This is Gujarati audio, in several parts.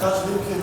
تاج يمكن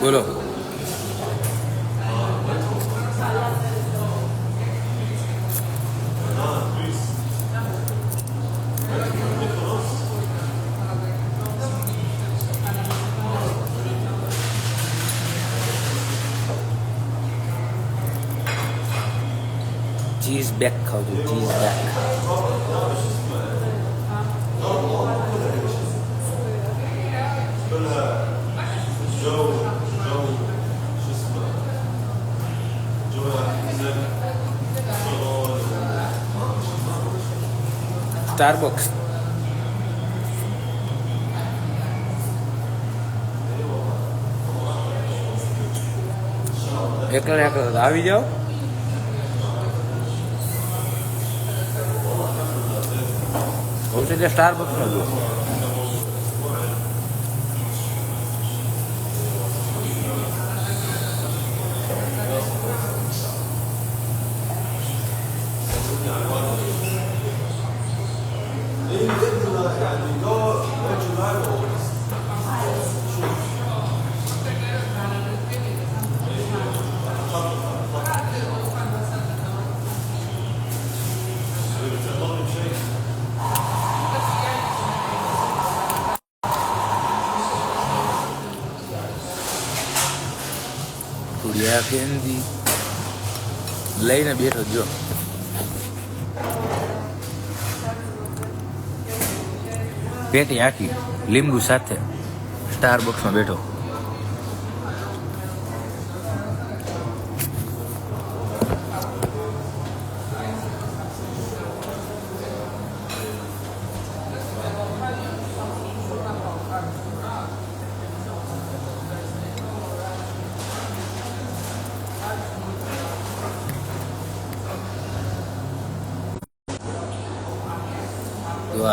બોલો. ચીઝ બેક ખાવું ચીઝ સ્ટારબક્સ એકલા એકલા આવી જાઓ. હું છે સ્ટારબક્સ નો કુડિયા કેન્દી લઈને બેઠો જો. પેટી આખી લીંબુ સાથે સ્ટાર બોક્સમાં બેઠો.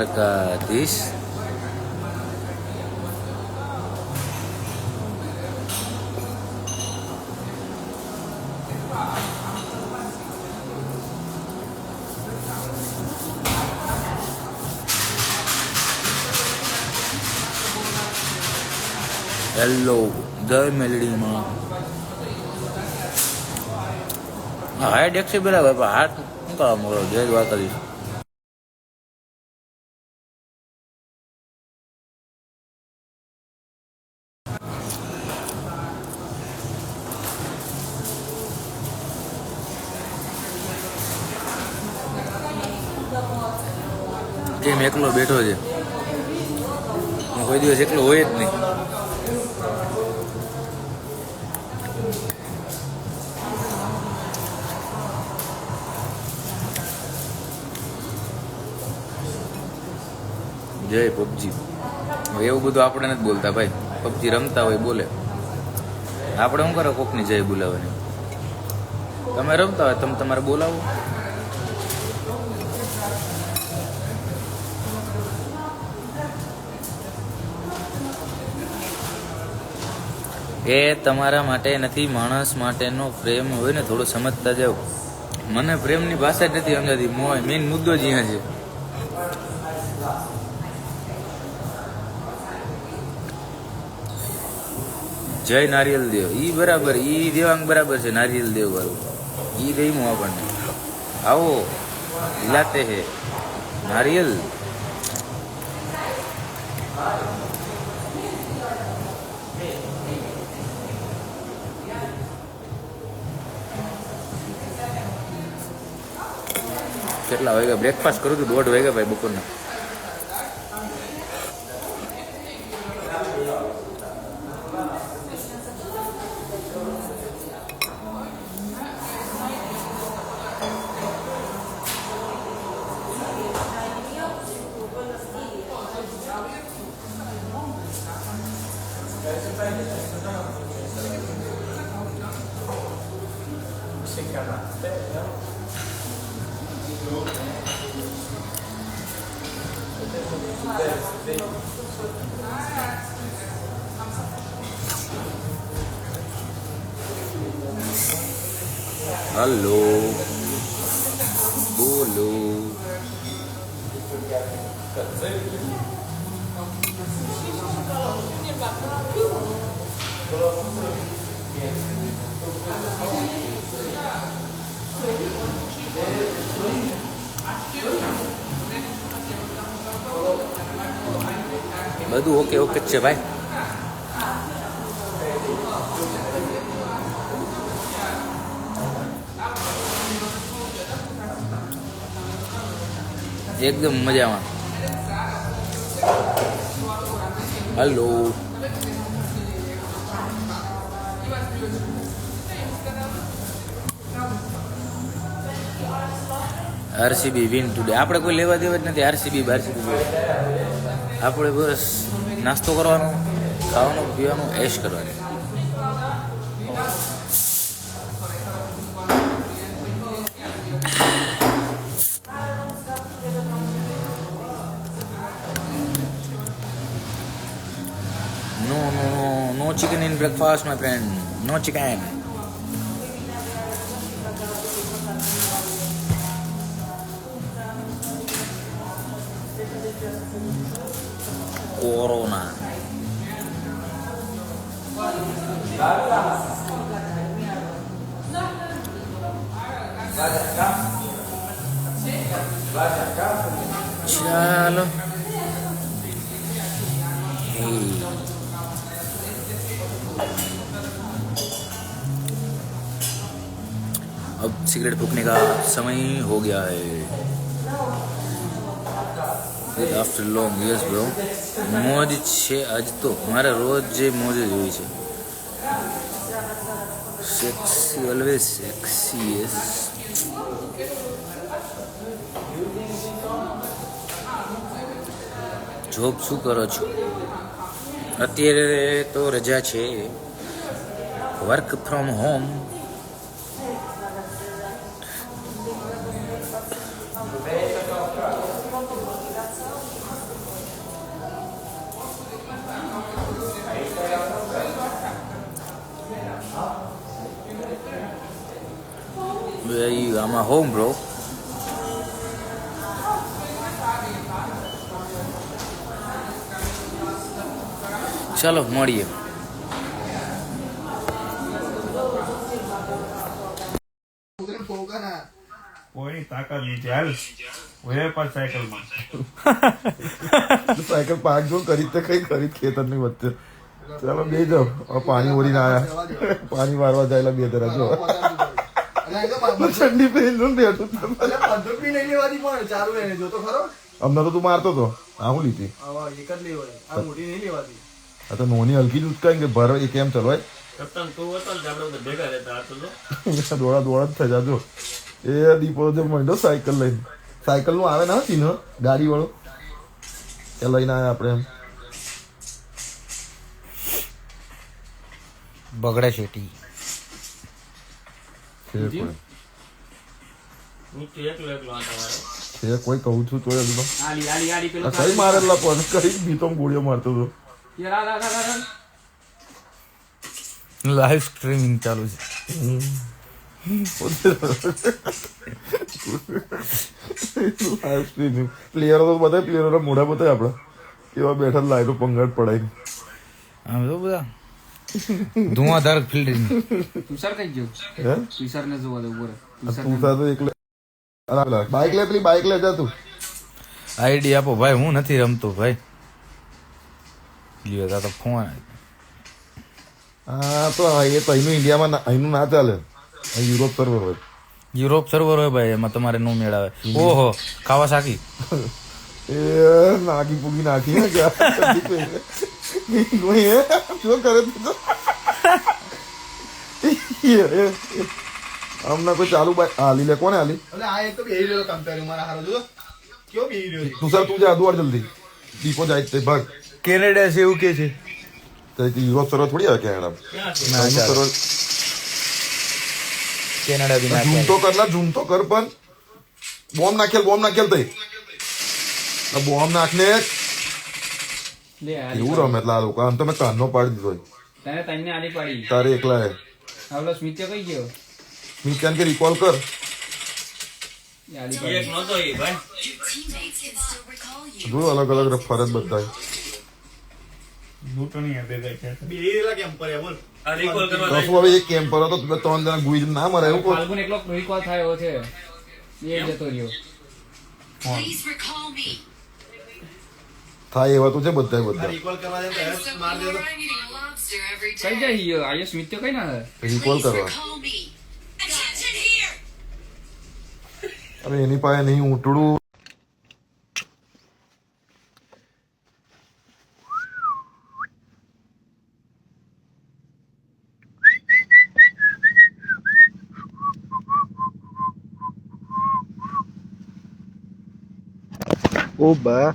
દ્વારકાધીશ હેલો જય મેલડીમાં હા હાઈટ એકસે બરાબર પણ હાથ શું કરવા મોકલો જય દ્વારકાધીશ કેમ એકલો બેઠો છે. હું કોઈ દિવસ એકલો હોય જ નહીં. જય પબજી. એવું બધું આપણે નથી બોલતા ભાઈ. પબજી રમતા હોય બોલે. આપણે શું કરો કોકની જય બોલાવવાની તમે રમતા હોય, તમે તમારે બોલાવો. કે તમારા માટે નથી, માણસ માટેનો પ્રેમ હોય ને, થોડો સમજતા જાવ મને પ્રેમની ભાષા જ નથી સમજાતી. મોય મેઇન મુદ્દો જ અહીંયા છે. જય નારિયેલ દેવ. ઈ બરાબર, ઈ દેવાંગ બરાબર છે, નારિયેલ દેવ વાળું. ઈ ગયું આપણને. આવો, લાતે હે. નારિયેલ. કેટલા વાગ્યા? બ્રેકફાસ્ટ કરું છું દોઢ વાગ્યા ભાઈ બપોરના. હલો બોલો બધું ઓકે ઓકે જ છે ભાઈ એકદમ મજામાં. હલો. આરસીબી વિન ટુડે આપણે કોઈ લેવા દેવા જ નથી આરસીબી બારસીબી આપણે બસ નાસ્તો કરવાનો, ખાવાનું, પીવાનું, એશ કરવાની. Breakfast, my friend. No chicken. Corona. Hey. अब सिगरेट फूकने का समय हो गया है आफ्टर लॉन्ग યસ બ્રો મોજ છે આજ તો મારે રોજ જે મોજ જ હોય છે sexy always sexy yes job શું કરો છો અત્યારે તો રજા છે work from home you? I'm at home, bro. ચાલો મળીએ. કોઈની તાકાત નથી હાલ પાછ સાયકલમાં સાયકલ પાક જો કરી તે કઈ કરી ખેતરની વચ્ચે. ચાલો બે જાઓ. પાણી પાણી ઓરીને આયા. પાણી વારવા જાયેલા બે ધરા જો. ઠંડી પહેરી ને બેઠું ખરો? અમને તો તું મારતો હતો આ હું લીધી? આ તો નોની હલકી જ ઉચકાઈ કે ભર એ કેમ ચલવાય? કપ્તાન તું હતો ને આપણે બધા ભેગા રહેતા આ તો. જો. દોડા દોડા જ થઈ જાજો એ દીપો જો મંડો સાયકલ લઈને. સાયકલનું આવે ના સીન ગાડી વાળો એ લઈને આવ્યા આપણે એમ. બગડા શેટી છે કોઈ. કહું છું તો. કઈ મારેલા પણ કઈ બીતો ગોળીઓ મારતો હતો. લાઈવ સ્ટ્રીમિંગ ચાલુ છે. પ્લેયરો તો બધા પ્લેયરો મોઢા બધા આપણા. એવા બેઠા લાઈટો પંગાટ પડાય આમ તો બધા. ધુઆધાર ફિલ્ડિંગ તુષાર કઈ ગયો? હે? તુષાર ને જોવા દે ઉપર આ તું તો એકલે બાઇક લે પેલી બાઇક લે જા તું. આઈડી આપો. ભાઈ હું નથી રમતો ભાઈ. લ્યો તા તો ફોન હા તો એ તો અહીંનું ઇન્ડિયામાં અહીનું ના ચાલે. યુરોપ સર્વર હોય. યુરોપ સર્વર હોય ભાઈ એમાં તમારે નો મેળ આવે ઓહો ખાવા સાકી એ નાગી પૂગી નાખી ને? શું કરે. હમણાં કોઈ ચાલુ હાલી લે કોને હાલી? આ એક તો બેહી રહ્યો કંપેરી મારા હારો જો કયો બેહી રહ્યો છે? તું સર તું જા દોડ જલ્દી. દીપો જાય તે ભાગ. કેનેડા છે એવું કે છે. તો યુરોપ સરો થોડી આવે કેનેડા ના ચાલે. કેનેડા બી ના ઝૂમ તો કરલા ના ઝૂમ તો કર પણ બોમ્બ નાખેલ બોમ્બ નાખેલ તઈ. બોમ્બ નાખને એવું રમે એટલે આ લોકો આમ તો મેં કાનનો પાડી દીધો તને તને આલી પાડી. તારે એકલા હે. આવલો સ્મિત્ય કઈ ગયો? સ્મિત્યાન કે રિકોલ કર. એ આલી જો અલગ અલગ ફરજ એક ગુઈ ના મરે એવું એકલો recall થયો છે. એ જતો રહ્યો. થાય એવા તો છે બધા. બધા રિકોલ કરવા તો માર કઈ જાય હિયો આયો સ્મિત કઈ ના રિકોલ કરવા. અરે એની પાસે નહીં ઊંટડું ઓ બા.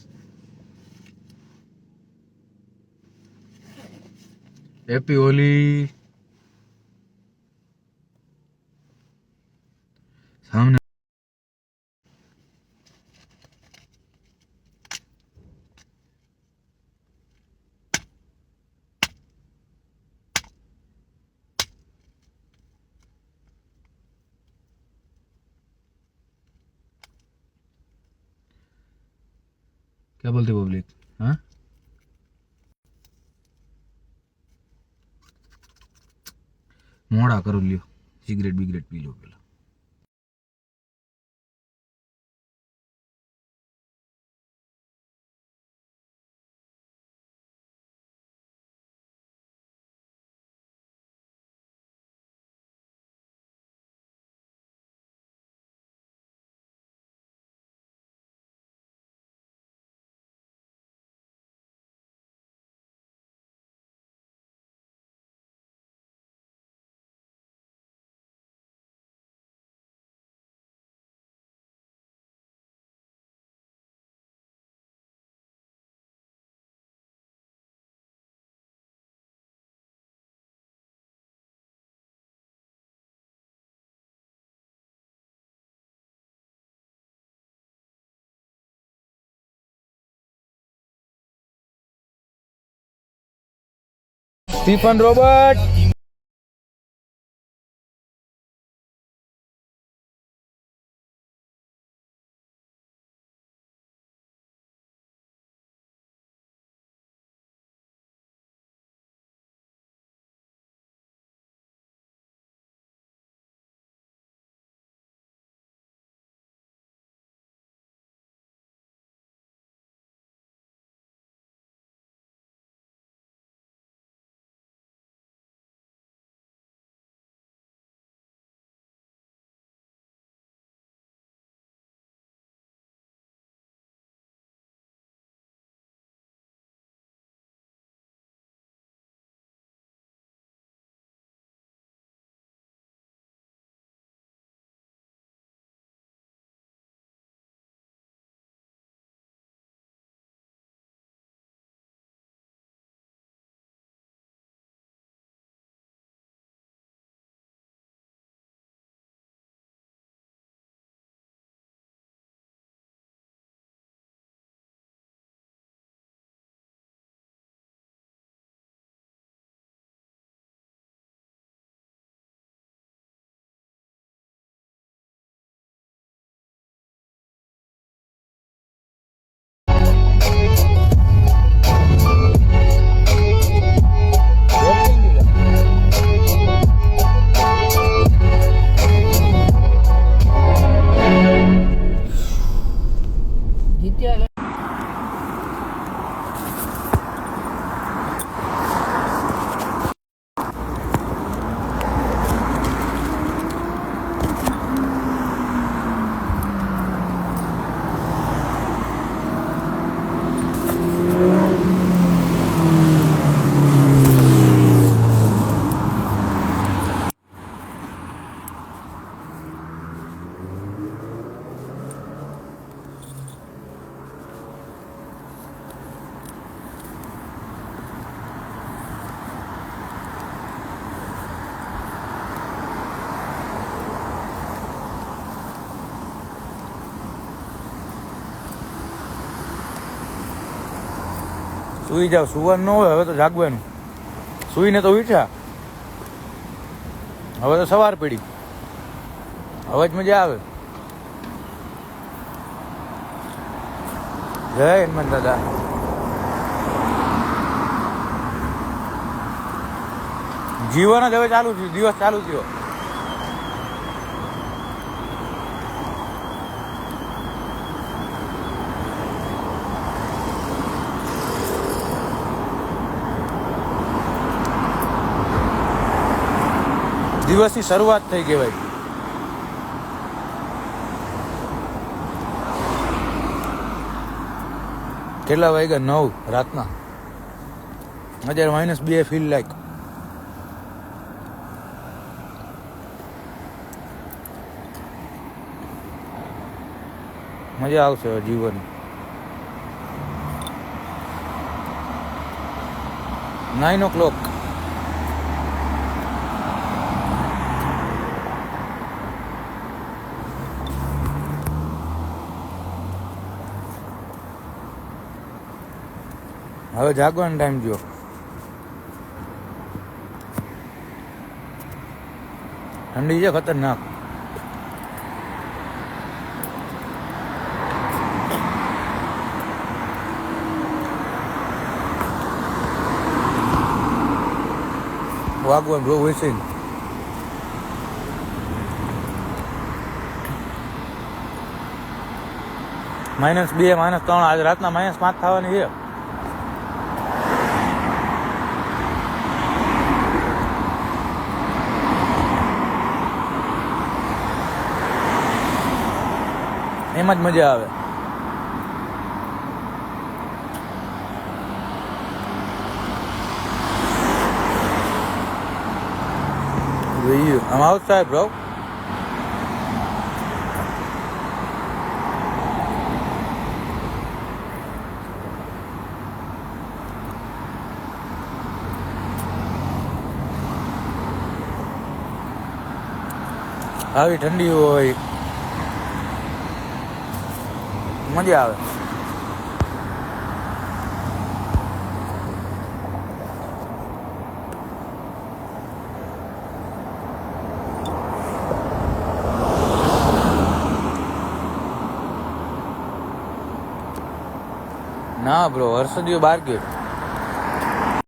હેપી હોલી સામને क्या बोलते पब्लिक हाँ મોડા કરો લ્યો. સિગરેટ બિગરેટ પી લો પેલા. Stephen Robert. જીત્યા સુઈ જાવ સુવાનું ન હોય, હવે તો જાગવાનું. સુઈને તો ઉઠ્યા. હવે તો સવાર પડી. હવે જ મજા આવે. જય હનુમાન દાદા. જીવન જ હવે ચાલુ થયું. દિવસ ચાલુ થયો. દિવસની શરૂઆત થઈ કહેવાય. કેટલા વાગ્યા? નવ, રાતના. અત્યારે માઇનસ બે ફીલ લાઈક મજા આવશે જીવન નાઇન ઓ ક્લોક હવે જાગવાનો ટાઈમ જો ઠંડી છે, ખતરનાક. વાગવાનું બહુ હોય છે. માઇનસ બે માઇનસ ત્રણ, આજે રાતના માઇનસ પાંચ થવાની છે. એમાં જ મજા આવે Really? I'm outside, bro. આવી ઠંડી હોય મજા આવે. ના બ્રો હર્ષદીઓ બાર ગયો.